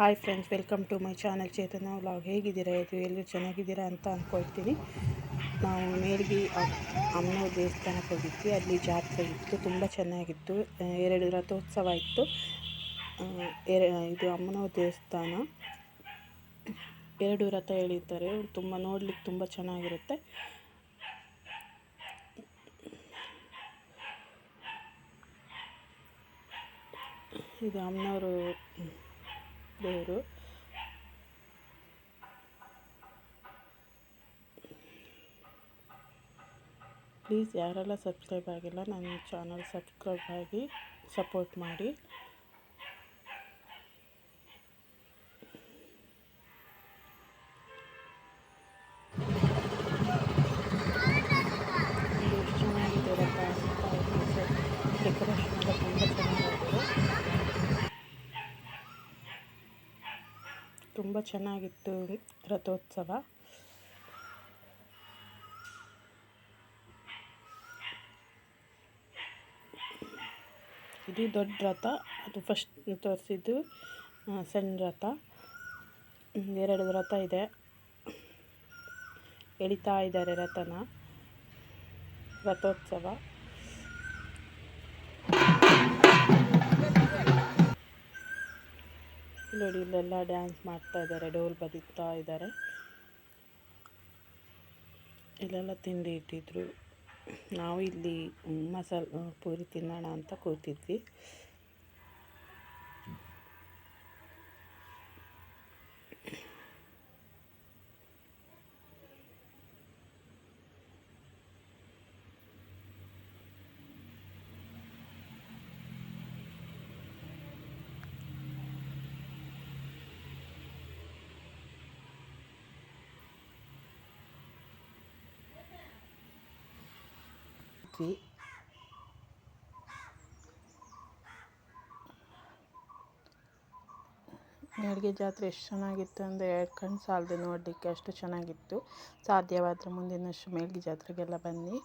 Hi friends, welcome to my channel Chetana vlog. ಹೇಗಿದ್ದೀರಾ? ಇದು ಎಲ್ಲರೂ ಚೆನ್ನಾಗಿದ್ದೀರಾ ಅಂತ ಅಂದ್ಕೊಳ್ತೀನಿ ನಾವು ಮೇಲ್ಗಿ ಅಮ್ಮನವ್ರ ದೇವಸ್ಥಾನಕ್ಕೆ ಹೋಗಿದ್ವಿ. ಅಲ್ಲಿ ಜಾತ್ರೆ ಇತ್ತು, ತುಂಬ ಚೆನ್ನಾಗಿತ್ತು. ಎರಡು ರಥೋತ್ಸವ ಇತ್ತು. ಎರ, ಇದು ಅಮ್ಮನವ್ರ ದೇವಸ್ಥಾನ. ಎರಡು ರಥ ಎಳೀತಾರೆ. ತುಂಬ ನೋಡ್ಲಿಕ್ಕೆ ತುಂಬ ಚೆನ್ನಾಗಿರುತ್ತೆ. ಇದು ಅಮ್ಮನವರು ದೇವರು ಪ್ಲೀಸ್ ಯಾರೆಲ್ಲ ಸಬ್ಸ್ಕ್ರೈಬ್ ಆಗಿಲ್ಲ ನನ್ನ ಚಾನಲ್ ಸಬ್ಸ್ಕ್ರೈಬ್ ಆಗಿ ಸಪೋರ್ಟ್ ಮಾಡಿ. ತುಂಬ ಚೆನ್ನಾಗಿತ್ತು ರಥೋತ್ಸವ. ಇದು ದೊಡ್ಡ ರಥ, ಅದು ಫಸ್ಟ್ ತೋರಿಸಿದ್ದು ಸಣ್ಣ ರಥ. ಎರಡು ರಥ ಇದೆ. ಎಳಿತಾ ಇದ್ದಾರೆ ರಥನ. ರಥೋತ್ಸವ. ನೋಡಿ, ಇಲ್ಲೆಲ್ಲ ಡ್ಯಾನ್ಸ್ ಮಾಡ್ತಾ ಇದ್ದಾರೆ, ಡೋಲ್ ಬಡಿತಾ ಇದ್ದಾರೆ. ಇಲ್ಲೆಲ್ಲ ತಿಂಡಿ ಇಟ್ಟಿದ್ರು. ನಾವು ಇಲ್ಲಿ ಮಸಾಲ, ಪೂರಿ ತಿನ್ನೋಣ ಅಂತ ಕೂತಿದ್ವಿ. ಇದ್ವಿ. ಅಡುಗೆ ಜಾತ್ರೆ ಎಷ್ಟು ಚೆನ್ನಾಗಿತ್ತು ಅಂದರೆ ಎರಡು ಕಣ್ಣು ಸಾಲದು ನೋಡಲಿಕ್ಕೆ ಅಷ್ಟು ಚೆನ್ನಾಗಿತ್ತು ಸಾಧ್ಯವಾದರೆ ಮುಂದಿನ ವರ್ಷ ಮೇಲ್ಗೆ ಜಾತ್ರೆಗೆಲ್ಲ ಬನ್ನಿ